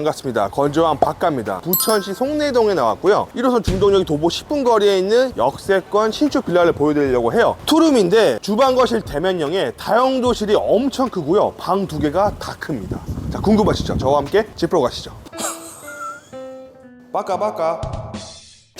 반갑습니다. 건조한 박가입니다. 부천시 송내동에 나왔고요. 1호선 중동역이 도보 10분 거리에 있는 역세권 신축 빌라를 보여드리려고 해요. 투룸인데 주방 거실 대면형에 다용도실이 엄청 크고요. 방 두 개가 다 큽니다. 자 궁금하시죠? 저와 함께 집으로 가시죠. 빠까빠까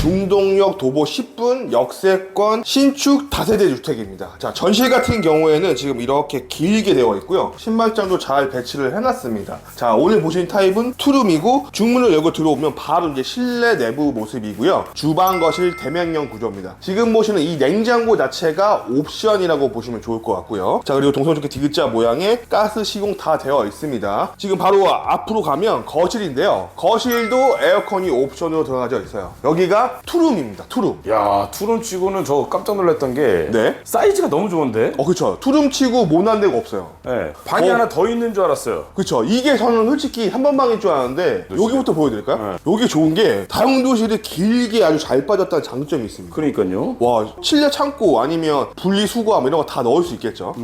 중동역 도보 10분 역세권 신축 다세대 주택입니다. 자, 전실 같은 경우에는 지금 이렇게 길게 되어 있고요. 신발장도 잘 배치를 해놨습니다. 자, 오늘 보신 타입은 투룸이고 중문을 열고 들어오면 바로 이제 실내 내부 모습이고요. 주방 거실 대면형 구조입니다. 지금 보시는 이 냉장고 자체가 옵션이라고 보시면 좋을 것 같고요. 자, 그리고 동서쪽에 디귿자 모양의 가스 시공 다 되어 있습니다. 지금 바로 앞으로 가면 거실인데요. 거실도 에어컨이 옵션으로 들어가져 있어요. 여기가 투룸입니다. 투룸. 야 투룸 치고는 저 깜짝 놀랐던 게 네. 사이즈가 너무 좋은데 어, 그쵸. 투룸 치고 모난 데가 없어요. 네. 방이 어. 하나 더 있는 줄 알았어요 그쵸. 이게 저는 솔직히 한 번방일 줄 알았는데, 여기부터 보여드릴까요? 여기 좋은 게, 다용도실이 길게 아주 잘 빠졌다는 장점이 있습니다. 그러니까요 와, 실내 창고 아니면 분리 수거함 이런 거 다 넣을 수 있겠죠.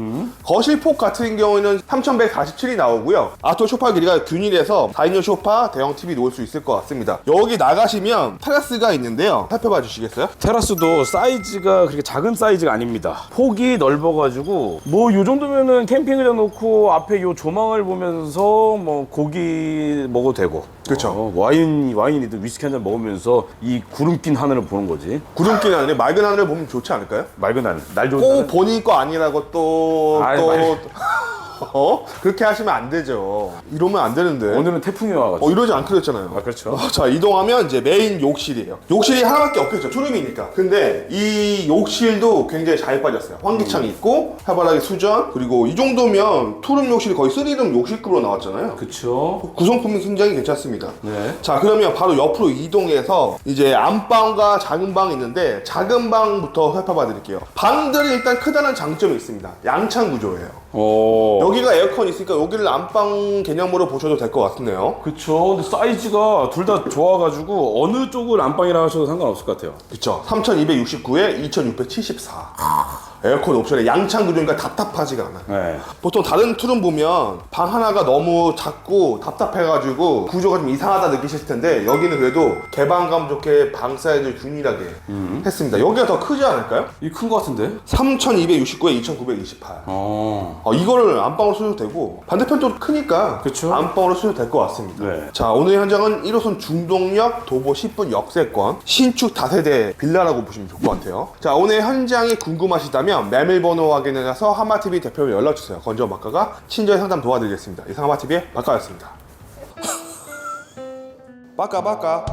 거실 폭 같은 경우에는 3147이 나오고요. 아토 소파 길이가 균일해서 4인용 소파, 대형 TV 놓을 수 있을 것 같습니다. 여기 나가시면 테라스가 있는데 요. 살펴봐 주시겠어요? 테라스도 사이즈가 그렇게 작은 사이즈가 아닙니다 폭이 넓어가지고 뭐 요 정도면은 캠핑의자 놓고 앞에 요 조망을 보면서 뭐 고기 먹어도 되고 그쵸. 어, 와인 와인이든 위스키 한 잔 먹으면서 이 구름 낀 하늘을 보는 거지 구름끼리 하는데 맑은 하늘을 보면 좋지 않을까요? 맑은 하늘 날 좋은 꼭 하늘 본인 거 아니라고 또, 아이, 또, 말- 어? 그렇게 하시면 안 되죠. 이러면 안 되는데. 오늘은 태풍이 와가지고 어, 이러지 않기로 했잖아요. 아, 그렇죠. 어, 자, 이동하면 이제 메인 욕실이에요. 욕실이 하나밖에 없겠죠. 투룸이니까. 근데 이 욕실도 굉장히 잘 빠졌어요. 환기창이 있고, 해바라기 수전, 그리고 이 정도면 투룸 욕실이 거의 3룸 욕실급으로 나왔잖아요. 그쵸 구성품이 굉장히 괜찮습니다. 네. 자, 그러면 바로 옆으로 이동해서 이제 안방과 작은 방이 있는데 작은 방부터 살펴봐 드릴게요. 방들이 일단 크다는 장점이 있습니다. 양창 구조예요. 어 여기가 에어컨 있으니까 여기를 안방 개념으로 보셔도 될 것 같은데요. 그쵸. 근데 사이즈가 둘 다 좋아가지고 어느 쪽을 안방이라 하셔도 상관없을 것 같아요. 그쵸. 3269에 2674. 에어컨 옵션에 양창 구조니까 답답하지가 않아요. 네. 보통 다른 툴은 보면 방 하나가 너무 작고 답답해가지고 구조가 좀 이상하다 느끼실 텐데 여기는 그래도 개방감 좋게 방 사이즈를 균일하게 했습니다. 여기가 더 크지 않을까요? 이 큰 것 같은데? 3269에 2928. 어. 어, 이거를 안방으로 쓰셔도 되고 반대편도 크니까 그쵸. 안방으로 쓰셔도 될 것 같습니다. 네. 자 오늘 현장은 1호선 중동역 도보 10분 역세권 신축 다세대 빌라라고 보시면 좋을 것 같아요. 자 오늘 현장이 궁금하시다면 메밀번호 확인해 가서 하마TV 대표로 연락주세요. 건조 막가가 친절 상담 도와드리겠습니다. 이상 하마TV의 막가였습니다. 빠까빠까